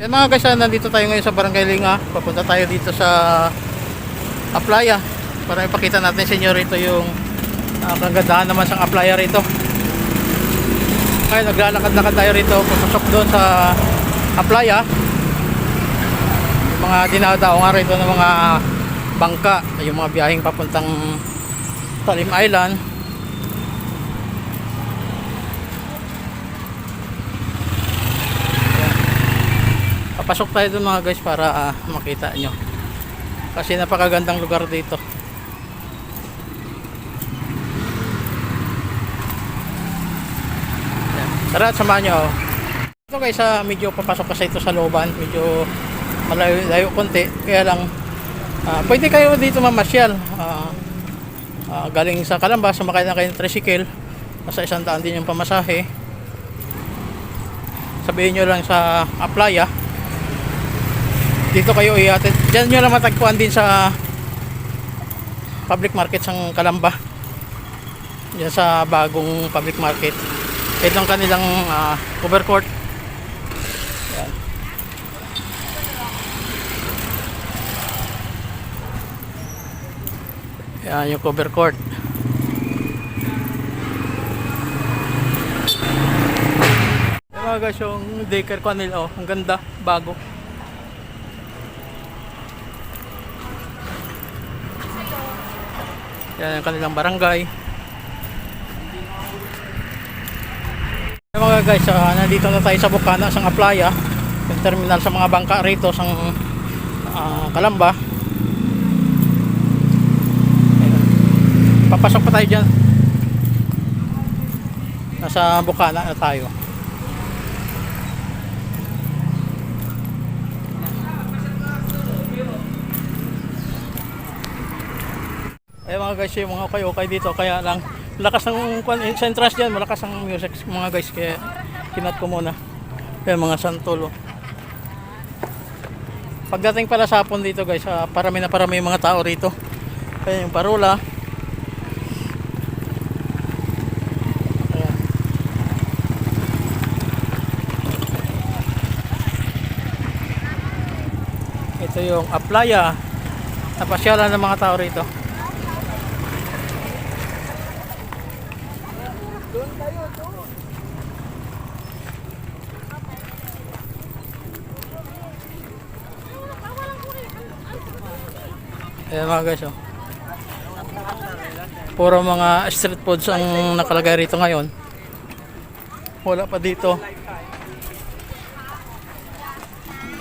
Eh mga guys, ah, nandito tayo ngayon sa Barangay Linga. Papunta tayo dito sa Aplaya para ipakita natin sa inyo rito yung uh, kagandahan naman sa Aplaya rito. Ngayon, naglalakad-lakad tayo rito. Papasok doon sa Aplaya. Yung mga dinadao nga rito ng mga bangka. Yung mga biyaheng papuntang Talim Island. Papasok tayo doon mga guys para ah, makita nyo. Kasi napakagandang lugar dito. Tara, samahan nyo. Ito guys, ah, medyo papasok kasi ito sa looban. Medyo malayo-layo konti. Kaya lang, ah, pwede kayo dito mamasyal. Ah, ah, galing sa Kalamba, sumakay na kayo ng tricycle. Nasa isang daan din yung pamasahe. Sabihin nyo lang sa Aplaya dito kayo ihatid. Diyan nyo lang matagpuan din sa public market sang Kalamba. Diyan sa bagong public market. Ito ang kanilang ah, cover court. Yan. Yan yung cover court. Yan mga guys, yung daycare ko nila, oh, ang ganda, bago. Yan ang kanilang barangay. Mga guys, ah, nandito na tayo sa Bukana, sa Aplaya. Yung terminal sa mga bangka rito, sa Kalamba. Ayan. Papasok pa tayo dyan. Nasa Bukana na tayo. Eh mga guys, yung mga okay-okay dito kaya lang lakas ng kwan- eh, sa entrance dyan, malakas ang music mga guys kaya kinat ko muna. Kaya mga santolo. Pagdating pala sa hapon dito guys, ah, parami na parami yung mga tao rito. Kaya yung parola. Ito yung Aplaya. Napasyalan ng mga tao rito. Ayan mga guys oh. Puro mga street foods ang nakalagay rito ngayon. Wala pa dito.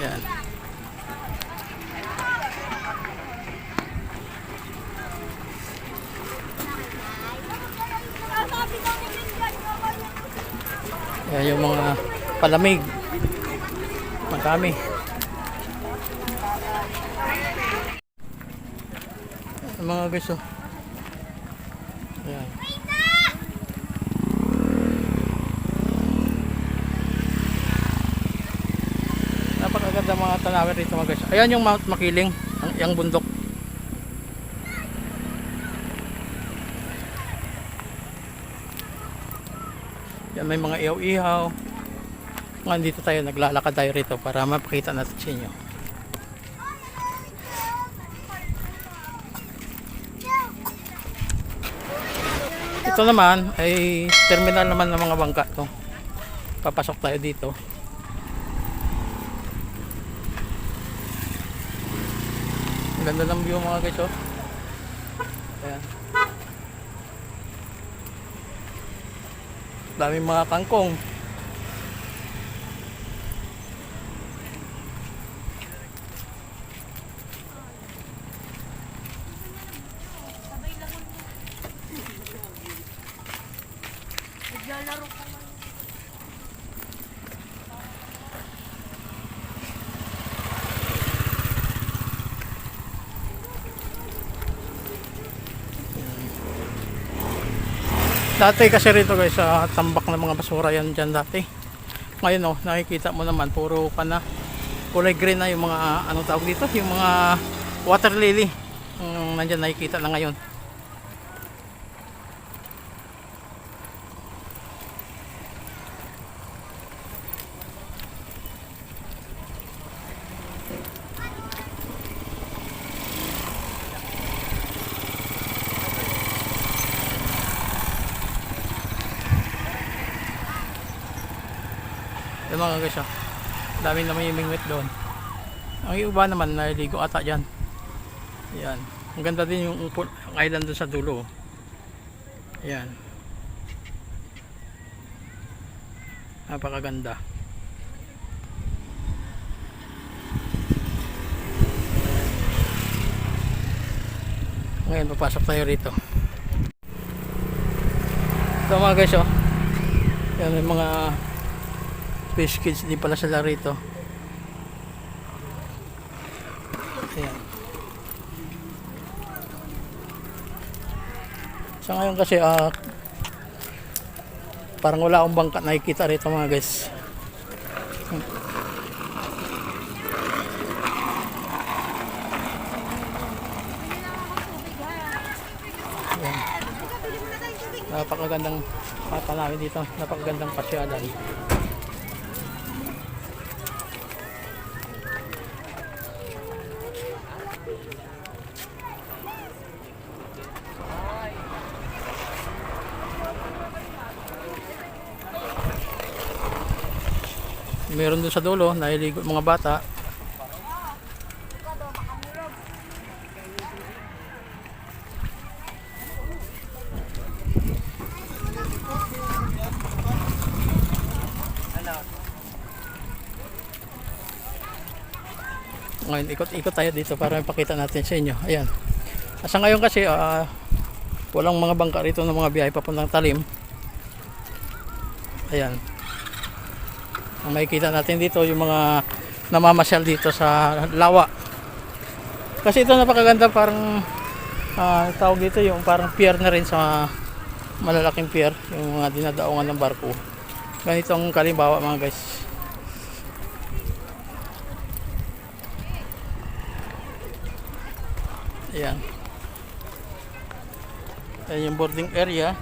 Ayan. Ayan yung mga palamig. Madami. Ang mga guys oh. Ayan. Napakaganda mga tanawin rito mga guys. Ayan yung Mount Makiling, yung bundok. Yan may mga ihaw-ihaw. Ngayon dito tayo naglalakad tayo rito para mapakita natin sa inyo. Ito naman ay terminal naman ng mga bangka to. Papasok tayo dito. Ganda ng view mga guys oh. Ayan. Daming mga kangkong. Dati kasi rito guys, sa tambak ng mga basura yan dyan dati. Ngayon oh, nakikita mo naman, puro ka na kulay green na yung mga, anong tawag dito? Yung mga water lily. Yung nandyan nakikita na ngayon. Mga guys, oh. Dami na may mingwit doon. Ang iba naman, naliligo ata dyan. Yan. Ang ganda din yung island doon sa dulo. Yan. Napakaganda. Ngayon, papasok tayo rito. Ito mga guys, oh. Yan, may mga fish kids din pala sila rito. Ayan. Sa ngayon kasi, ah, parang wala akong bangka nakikita rito mga guys. Napakagandang mata namin dito. Napakagandang pasyalan. Meron doon sa dulo, nahiligo mga bata. Ngayon, ikot-ikot tayo dito para ipakita natin sa inyo. Ayan. Asa ngayon kasi, ah, walang mga bangka rito ng mga biyahe papuntang talim. Ayan. Ang makikita natin dito yung mga namamasyal dito sa lawa. Kasi ito napakaganda parang ah, tawag dito yung parang pier na rin sa malalaking pier, yung mga dinadaongan ng barko. Ganitong kalimbawa mga guys. Ayan. Ayan yung boarding area.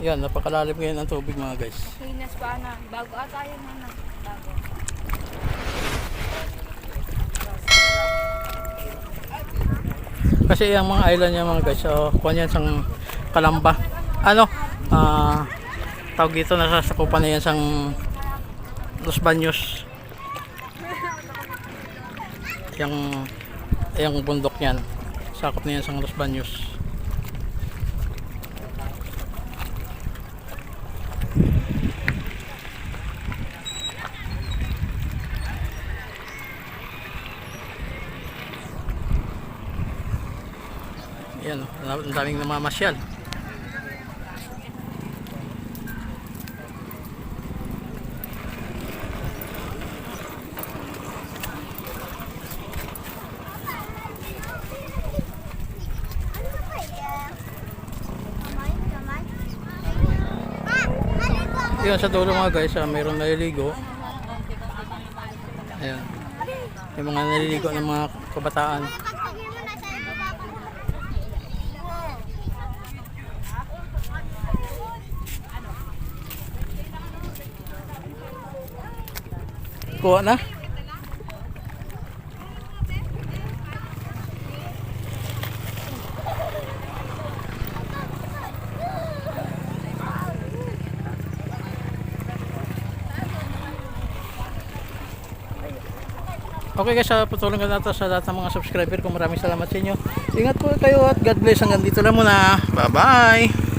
Yan, napakalalim ngayon ang tubig mga guys. Pinas pa na. Bago ata yun na. Bago. Kasi yung mga island niya mga guys, so kuha yan sang kalamba. Ano? Ah, tawag dito nasasakupan na yan sang Los Baños. Yung yung bundok niyan. Sakop na yan sang Los Baños. Yan, ang daming namamasyal. Yan sa dulo mga guys, ah, mayroong naliligo. Ayan. Yung mga naliligo ng mga kabataan. Kuha na? Okay guys, uh, patuloy ka natin sa lahat ng mga subscriber ko. Maraming salamat sa inyo. Ingat po kayo at God bless. Hanggang dito lang muna. Bye-bye!